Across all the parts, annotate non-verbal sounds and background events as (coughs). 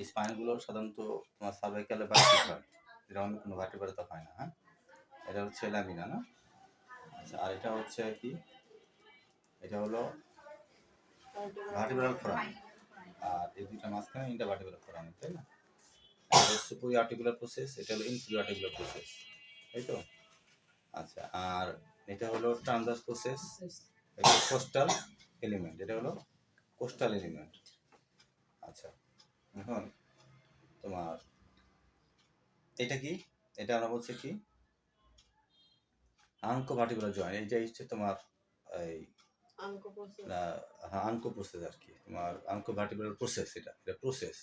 এই স্পাইনগুলো সাধারণত তোমার সার্ভাইকালে বাড়তি হয়? যেটা অন্য কোনো ভার্টিব্রাতে হয় না হ্যাঁ? এটা হচ্ছে ল্যামিনা না? আচ্ছা আর এটা হচ্ছে কি? এটা হলো ভার্টিব্রাল ফোরাম আর এই দুইটা মাঝখানে ইন্টা ভার্টিব্রাল ফোরাম তাই না? এটা সুপুরি আর্টিকুলার প্রসেস এটা হলো ইনফিরিয়র আর্টিকুলার প্রসেস তাই তো? আচ্ছা আর এটা হলো ট্রানজাস প্রসেস এটা কোস্টাল এলিমেন্ট এটা হলো কোস্টাল এলিমেন্ট আচ্ছা এখন তোমার এটা কি? এটা আমরা বলছি কি? আঙ্কো ভার্টিকুলার জয়েন্ট এইটাই হচ্ছে তোমার এই প্রসেস আর কি। তোমার আনকো ভার্টিকুলার প্রসেস এটা এটা প্রসেস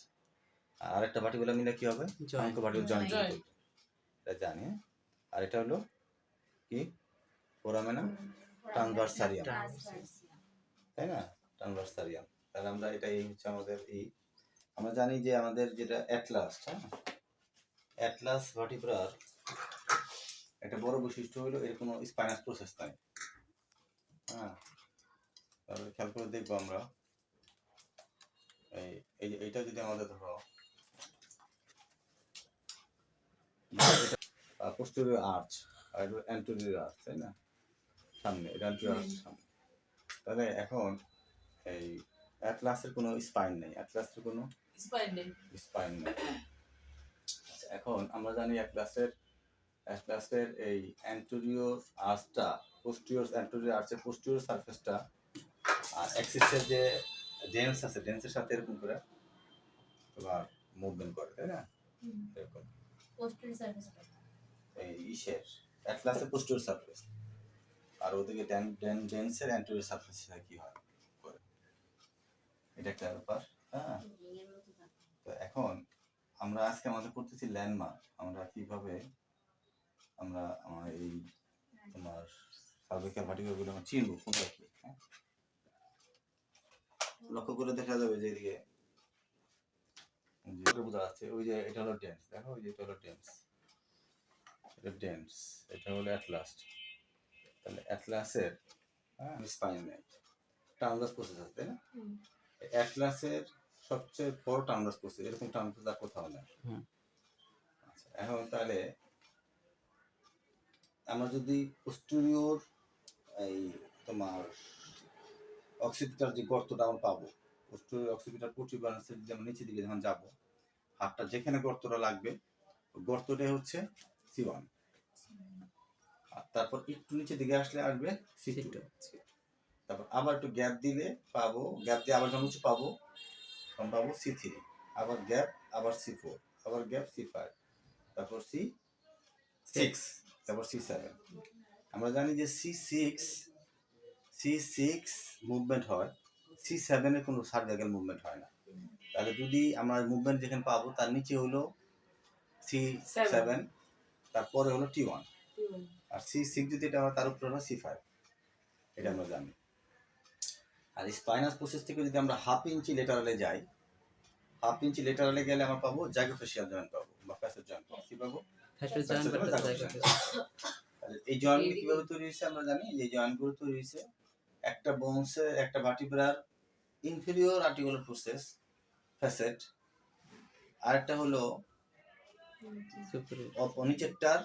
আর একটা ভার্টিকুলার মিলে কি হবে? Joint. আনকো ভার্টিকুলার জয়েন্ট এটা জানি হ্যাঁ? আর এটা হলো কি? ফোরামেনা ট্রান্সভার্সারিয়াম তাই না? ট্রান্সভার্সারিয়াম তাহলে আমরা এটা এই হচ্ছে আমাদের এই আমরা জানি যে আমাদের যেটা অ্যাটলাস হ্যাঁ? অ্যাটলাস ভার্টিব্রার একটা বড় বৈশিষ্ট্য হলো এর কোনো স্পাইনাস প্রসেস নাই। হ্যাঁ? তাহলে খেয়াল করে দেখব আমরা। এই এই যে- এইটা যদি আমাদের ধরো। পোস্টেরিয়র আর্চ আর এটা অ্যান্টোরিয়র আর্চ তাই না? সামনে, এটা অ্যান্টোরিয়র আর্চ সামনে। তাহলে এখন এই অ্যাটলাসের কোনো স্পাইন নেই। অ্যাটলাসের কোনো স্পাইন নেই। স্পাইন আচ্ছা, এখন আমরা জানি অ্যাটলাসের অ্যাটলাসের এই অ্যান্টোরিয়র আর্চটা পোস্টিরিয়র অ্যান্টোরিয়র আর্চের পোস্টিরিয়র সারফেসটা আর অ্যাক্সিসের যে ডেন্স আছে ডেন্সের সাথে এরকম করে তোমার মুভমেন্ট করে তাই না? এরকম। এই ইসের অ্যাটলাসের পোস্টিরিয়র সারফেস আর ওদিকে ডেন ডেন ডেন্সের অ্যান্টোরিয়র সারফেস কি হয়? এটা একটা ব্যাপার হ্যাঁ? তো এখন আমরা আজকে আমাদের করতেছি ল্যান্ডমার্ক আমরা কীভাবে আমরা আমার এই তোমার সার্ভিক্যাল ভার্টিকালগুলো আমরা চিনবো কোনটা কি হ্যাঁ? লক্ষ্য করে দেখা যাবে যে এদিকে বোঝা যাচ্ছে, ওই যে এটা হলো ডেন্স দেখো ওই যে এটা হলো ডেন্স এটা ডেন্স এটা হলো অ্যাটলাস্ট তাহলে অ্যাটলাসের স্পাইন টার্মলাস প্রসেস আছে, তাই না? অ্যাটলাসের সবচেয়ে বড় টার্মলাস প্রসেস এরকম টার্মলাস আর কোথাও আচ্ছা এখন তাহলে আমরা যদি এই তোমার অক্সিপিটার যে গর্তটা আমরা পাবো পোস্টেরিয়র অক্সিপিটার নিচের দিকে যখন যাব হাতটা যেখানে গর্তটা লাগবে ওই গর্তটাই হচ্ছে সি ওয়ান আর তারপর একটু নিচে দিকে আসলে আসবে সি টু তারপর আবার একটু গ্যাপ দিলে পাবো গ্যাপ দিয়ে আবার যখন উঁচু পাবো। তখন পাবো সি থ্রি আবার গ্যাপ আবার সি ফোর আবার গ্যাপ সি ফাইভ তারপর সি সিক্স তারপর সি সেভেন আমরা জানি যে C six C six movement হয় সি সেভেনের কোনো সার্ভাইকাল মুভমেন্ট হয় না। তাহলে যদি আমরা মুভমেন্ট যেখানে পাবো তার নিচে হলো সি সেভেন তারপরে হলো টি ওয়ান আর সি সিক্স যদি এটা হয় তার উপরে হলো সি ফাইভ এটা আমরা জানি। আর স্পাইনাস প্রসেস থেকে যদি আমরা হাফ ইঞ্চি লেটারালে যাই হাফ ইঞ্চি লেটারালে গেলে আমরা পাবো জাইগোফেশিয়াল জয়েন্ট পাবো বা ফ্যাসেট জয়েন্ট পাবো। কি পাবো? জয়েন্ট এই জয়েন্টগুলো কীভাবে তৈরি হয়েছে আমরা জানি? যে জয়েন্টগুলো তৈরি হয়েছে একটা বোনসে একটা ভার্টিব্রার ইনফেরিয়র আর্টিকুলার প্রসেস ফ্যাসেট আরেকটা হলো সুপারিয়র অপ- নিচেরটার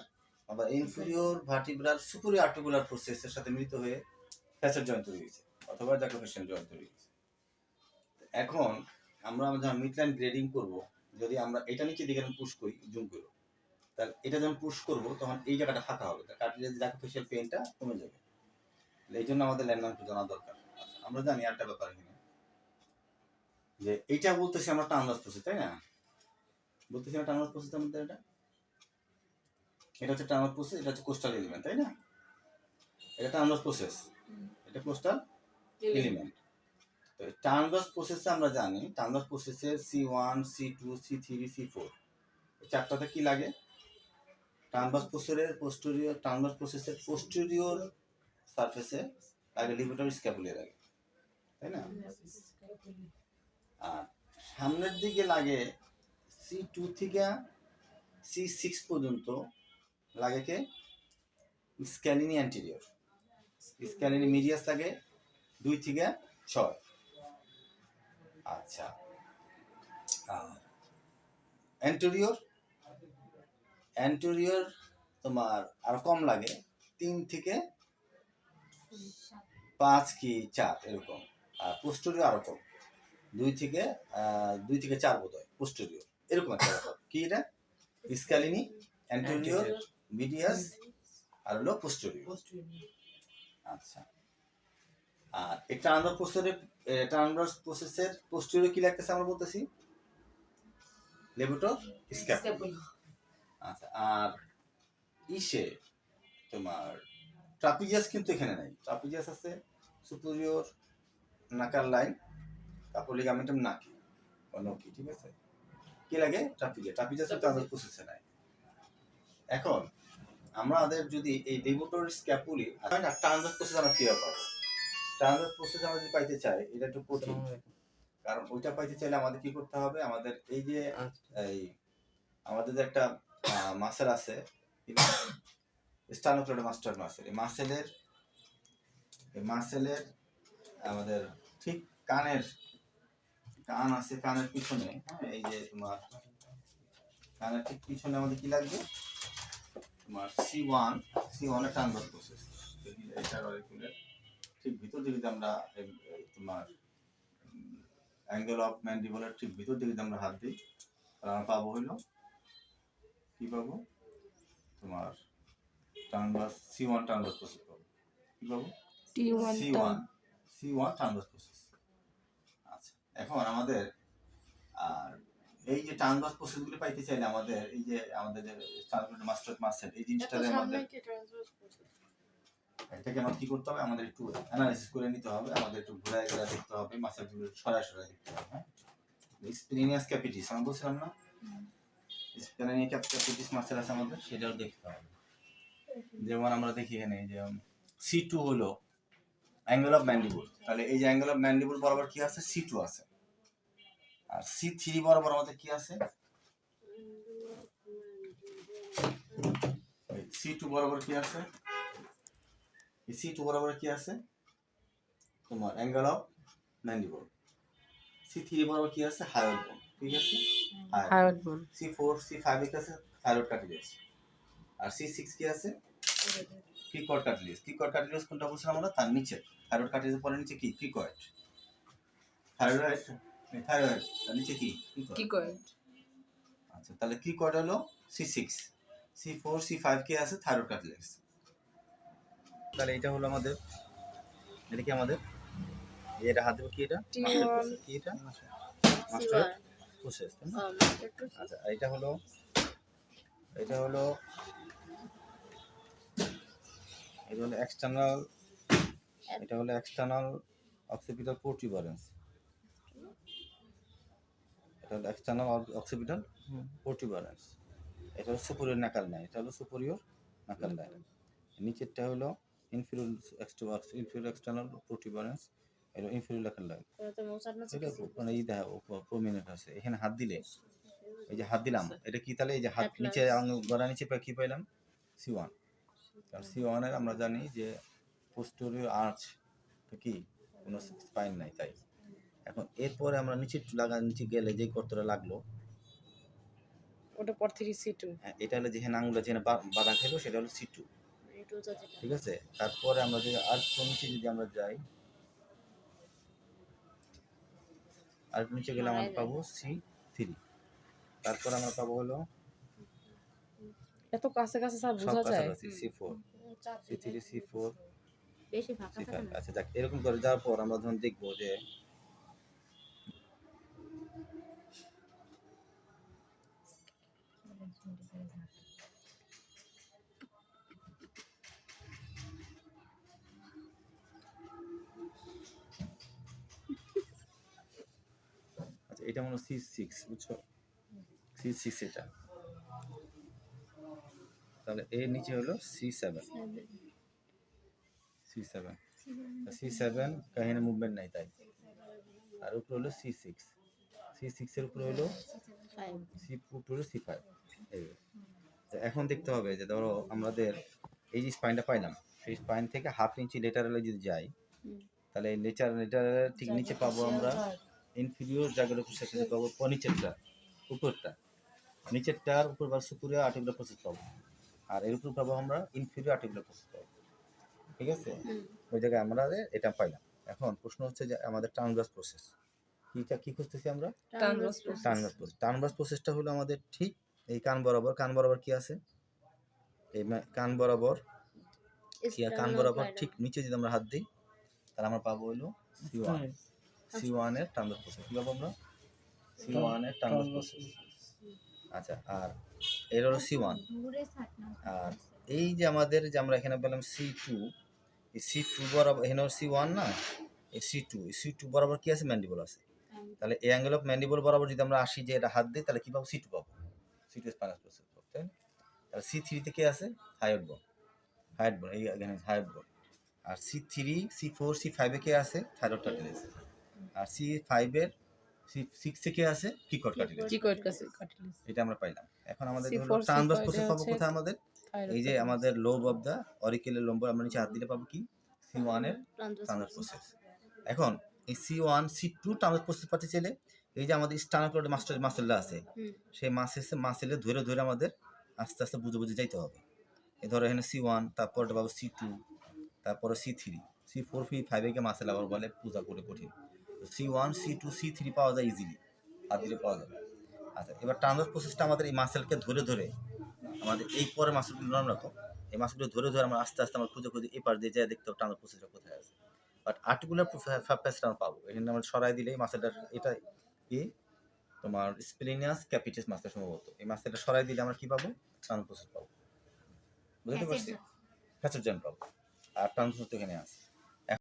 আবার ইনফেরিয়র ভার্টিব্রার সুপুরি আর্টিকুলার প্রসেসের সাথে মিলিত হয়ে ফ্যাসেট জয়েন্ট তৈরি হয়েছে। অথবা জ্যাকোফেশন জয়েন্ট তৈরি হয়েছে এখন আমরা যখন মিডলাইন গ্রেডিং করব যদি আমরা এটা নিচে দিকে পুশ করি জুম করব তাহলে এটা যখন পুশ করব তখন এই জায়গাটা ফাঁকা হবে। তার কাটলে জ্যাকোফেশিয়াল পেনটা কমে যাবে। এই জন্য আমাদের ল্যান্ডমার্ক জানা দরকার। আচ্ছা, আমরা জানি একটা ব্যাপার এখানে। যে এইটা বলতেছি আমরা টার্মলাস প্রসেস তাই না? বলতেছি না টার্মলাস প্রসেস আমাদের এটা। এটা হচ্ছে টার্মলাস প্রসেস এটা হচ্ছে কোস্টাল এলিমেন্ট তাই না? এটা টার্মলাস প্রসেস এটা কোস্টাল এলিমেন্ট তো টার্মলাস প্রসেসে আমরা জানি টার্মলাস প্রসেসের C one C two C three C four চারটাতে কি লাগে? টার্মলাস প্রসেসের পোস্টেরিয়র টার্মলাস প্রসেসের পোস্টেরিয়র সারফেসে লাগে লিমিটার স্ক্যাপুলিয়ার লাগে তাই না? আর সামনের দিকে লাগে সি টু থেকে সি সিক্স পর্যন্ত লাগে কে? স্ক্যালিনি অ্যান্টিরিয়র স্ক্যালিনি মিডিয়াস লাগে দুই থেকে ছয়। আচ্ছা। আর অ্যান্টোরিয়র অ্যান্টোরিয়র তোমার আর কম লাগে তিন থেকে পাঁচ কি চার এরকম। আর পোস্টোরিয়র আরও কম। দুই থেকে দুই থেকে চার বোধ হয় পোস্টোরিয়র এরকম একটা ব্যাপার। কি এটা? স্ক্যালিনি অ্যান্টোরিয়র মিডিয়াস আর হলো পোস্টোরিয়র আচ্ছা। আর একটা আমরা প্রসেসের আমরা প্রসেসের পোস্টোরিয়র কি লাগতেছে আমরা বলতেছি? লেবুটো স্ক্যাপ আচ্ছা আর ইসে তোমার ট্রাপিজিয়াস কিন্তু এখানে নাই। ট্রাপিজিয়াস আছে সুপিরিয়র নাকার লাইন তারপর লিগামেন্টাম নাকি নকি ঠিক আছে? কি লাগে? ট্রাপিজিয়া ট্রাপিজিয়াস তো আমাদের প্রসেসে নাই। এখন আমাদের যদি এই ডেভোটর স্ক্যাপুলি না ট্রানজাস প্রসেস আমরা ক্লিয়ার পাবো? ট্রানজাস প্রসেস আমরা যদি পাইতে চাই এটা একটু কঠিন। কারণ ওইটা পাইতে চাইলে আমাদের কি করতে হবে? আমাদের এই যে এই আমাদের যে একটা মাসেল আছে স্টানোক্লোড মাস্টার মাসেল এই (coughs) মাসেলের এই মাসেলের আমাদের ঠিক কানের কান আছে কানের পিছনে হ্যাঁ, এই যে তোমার কানের ঠিক পিছনে আমাদের কি লাগবে? তোমার সি ওয়ান সি ওয়ানের ট্রানভার প্রসেস অরিকুলের ঠিক ভিতর দিকে যদি আমরা তোমার অ্যাঙ্গেল অফ ম্যান্ডিবলের ঠিক ভিতর দিকে যদি আমরা হাত দিই তাহলে আমরা পাবো হইল কি পাবো? তোমার transverse C one transverse process পাবো। কি পাবো? T one C one C one transverse process আচ্ছা এখন আমাদের আর এই যে ট্রানভার্স প্রসেসগুলো পাইতে চাইলে আমাদের এই যে আমাদের যে ট্রানভার্স মাস্টার মাসেল এই জিনিসটা আমাদের এটাকে আমার কি করতে হবে? আমাদের একটু অ্যানালাইসিস করে নিতে হবে। আমাদের একটু ঘোরায় ঘোরায় দেখতে হবে মাসেলগুলো সরায় সরায় দেখতে হবে হ্যাঁ? স্পিনিয়াস ক্যাপিটিস আমরা বলছিলাম না? স্পিনিয়াস ক্যাপিটিস মাসেল আছে আমাদের, সেটাও দেখতে হবে। যেমন আমরা দেখি এখানে যে সি টু হলো অ্যাঙ্গেল অফ ম্যান্ডিবল তাহলে এই যে অ্যাঙ্গেল অফ ম্যান্ডিবল বরাবর কি আছে? সি টু আছে। আর সি থ্রি বরাবর আমাদের কি আছে? সি টু বরাবর কি আছে? এই সি টু বরাবর কি আছে? তোমার angle of mandible C three বরাবর কি আছে? হায়ার বোন ঠিক আছে? Hyoid bone C four C five thyroid cartilage আর সি সিক্স কি আছে? ক্রিকয়েড কার্টিলেজ ক্রিকয়েড কার্টিলেজ কোনটা বলছিলাম আমরা? তার নিচে। থাইরয়েড কার্টিলেজের পরে নিচে কি? ক্রিকয়েড থাইরয়েড থাইরয়েড তার নিচে কি? Cricoid। আচ্ছা তাহলে ক্রিকয়েড হলো C six C four C five কি আছে? থাইরয়েড কার্টিলেজ তাহলে এটা হলো আমাদের এটা কি আমাদের? এটা হাত দেবো কি এটা? কি এটা? মাস্টার প্রসেস আচ্ছা এটা হলো এটা হলো এটা হলো এক্সটার্নাল এটা হলো এক্সটার্নাল অক্সিপিটাল প্রোটিউবারেন্স এটা হলো এক্সটার্নাল অক্সিপিটাল প্রোটিউবারেন্স এটা হলো সুপরিয়র নাকাল লাইন এটা হলো সুপরিয়র নাকাল লাইন নিচেরটা হলো ইনফিরিয়র ইনফিরিয়র এক্সটার্নাল প্রোটিউবারেন্স এটা ইনফিরিয়র নাকাল লাইন এটা মানে এই দেখো প্রমিনেন্ট আছে। এখানে হাত দিলে এই যে হাত দিলাম এটা কি তাহলে? এই যে হাত নিচে আঙুল গড়া নিচে কি পাইলাম? সি ওয়ান কারণ সি ওয়ানের আমরা জানি যে পোস্টোরিয়র আর্চ কি? কোনো স্পাইন নাই তাই। এখন এরপরে আমরা নিচে লাগা নিচে গেলে যে কতটা লাগল ওটা পর থেকে সি টু হ্যাঁ, এটা হলো যেখানে আঙুলটা যেখানে বাধা খেলো সেটা হলো সি টু ঠিক আছে? তারপরে আমরা যদি আর নিচে যদি আমরা যাই আর নিচে গেলে আমরা পাবো সি থ্রি। তারপর আমরা পাবো হলো এত কাছে কাছে স্যার সব বোঝা যায়। C four. C three C four. বেশি ফাঁকা থাকে না। আচ্ছা দেখ এরকম করে যাওয়ার পর আমরা ধরুন দেখব যে এটা মনে সি সিক্স বুঝছ? সি সিক্স এটা। তাহলে এর নিচে হলো C seven C seven C seven কাহিনী মুভমেন্ট নাই তাই। আর উপরে হলো সি সিক্স সি সিক্সের উপরে হলো সি উপরে হলো সি ফাইভ এখন দেখতে হবে যে ধরো আমাদের এই যে স্পাইনটা পাইলাম সেই স্পাইন থেকে হাফ ইঞ্চি লেটারালে যদি যাই। তাহলে লেটার ঠিক নিচে পাবো আমরা ইনফিরিয়র জায়গার উপর সাথে পাবো নিচেরটা উপরটা। নিচেরটার উপর বা সুপুরিয়া আর্টিকুলার প্রসেস পাবো। আর এর উপর পাবো আমরা ইনফিরিয়র আর্টিকুলার প্রসেস পাবো। ঠিক আছে? ওই জায়গায় আমরা এটা পাইলাম। এখন প্রশ্ন হচ্ছে যে আমাদের টার্নভার্স প্রসেস কিটা কি খুঁজতেছি আমরা. টার্নভার্স প্রসেস টার্নভার্স প্রসেসটা হলো আমাদের ঠিক এই কান বরাবর কান বরাবর কি আছে? এই কান বরাবর কান বরাবর ঠিক নিচে যদি আমরা হাত দিই তাহলে আমরা পাবো হলো সি সি ওয়ানের টার্নভার্স প্রসেস কি আমরা? সি ওয়ানের টার্নভার্স প্রসেস আচ্ছা আর এর হলো সি ওয়ান আর এই যে আমাদের যে আমরা এখানে পেলাম সি টু এই সি টু বরাবর, এখানে সি ওয়ান না? এই সি টু সি টু বরাবর কি আছে? ম্যান্ডিবল আছে। তাহলে এই অ্যাঙ্গেল অফ ম্যান্ডিবল বরাবর যদি আমরা আসি যে এটা হাত দিই, তাহলে কি পাবো? সি টু পাবো। সি টু স্পাইনাস প্রসেস পাবো তাই তাহলে সি থ্রিতে কে আছে? হাইট বোন হাইট বোন এই এখানে হাইট বোন আর C three C four C ফাইভে কে আছে? থাইরয়েড কার্টিলেজ আর সি ফাইভের সিক্সে কে আছে? কিকট কাছে এটা আমরা পাইলাম। এখন আমাদের C4, ট্রান্সভার্স প্রসেস পাবো? কোথায় আমাদের? এই যে আমাদের লোব অফ দ্য অরিকেলের লম্ব আমরা নিচে হাত দিলে পাবো কি? সি ওয়ানের ট্রান্সভার্স প্রসেস এখন এই C one C two transverse process পাতে চাইলে এই যে আমাদের স্টানাকুলার মাস্টার মাসেলটা আছে। সেই মাসেল মাসেলে ধরে ধরে আমাদের আস্তে আস্তে বুঝে বুঝে যাইতে হবে। এই ধরো এখানে সি ওয়ান তারপর পাবো সি টু তারপরে সি থ্রি সি ফোর ফি ফাইভে কে মাসেল আবার বলে পূজা করে কঠিন। C one C two C three পাওয়া যায় ইজিলি হাত দিলে পাওয়া যাবে। আচ্ছা এবার ট্রান্সভার্স প্রসেসটা আমাদের এই মাসেলকে ধরে ধরে আমাদের এই পরে মাসেলগুলো নাম রাখো এই মাসেলগুলো ধরে ধরে আমরা আস্তে আস্তে আমরা খুঁজে খুঁজে এই পার দিয়ে যাই দেখতে হবে ট্রান্সভার্স প্রসেসটা কোথায় আছে। বাট আর্টিকুলার ফ্যাপেসটা আমরা পাবো এখানে আমরা সরাই দিলে এই মাসেলটা এটা কি? তোমার স্পেলিনিয়াস ক্যাপিটাস মাসেল সম্ভবত। এই মাসেলটা সরাই দিলে আমরা কি পাবো? ট্রান্সভার্স প্রসেস পাবো। বুঝতে পারছি? ফ্যাসেট জয়েন্ট পাবো। আর ট্রান্সভার্স তো এখানে আছে।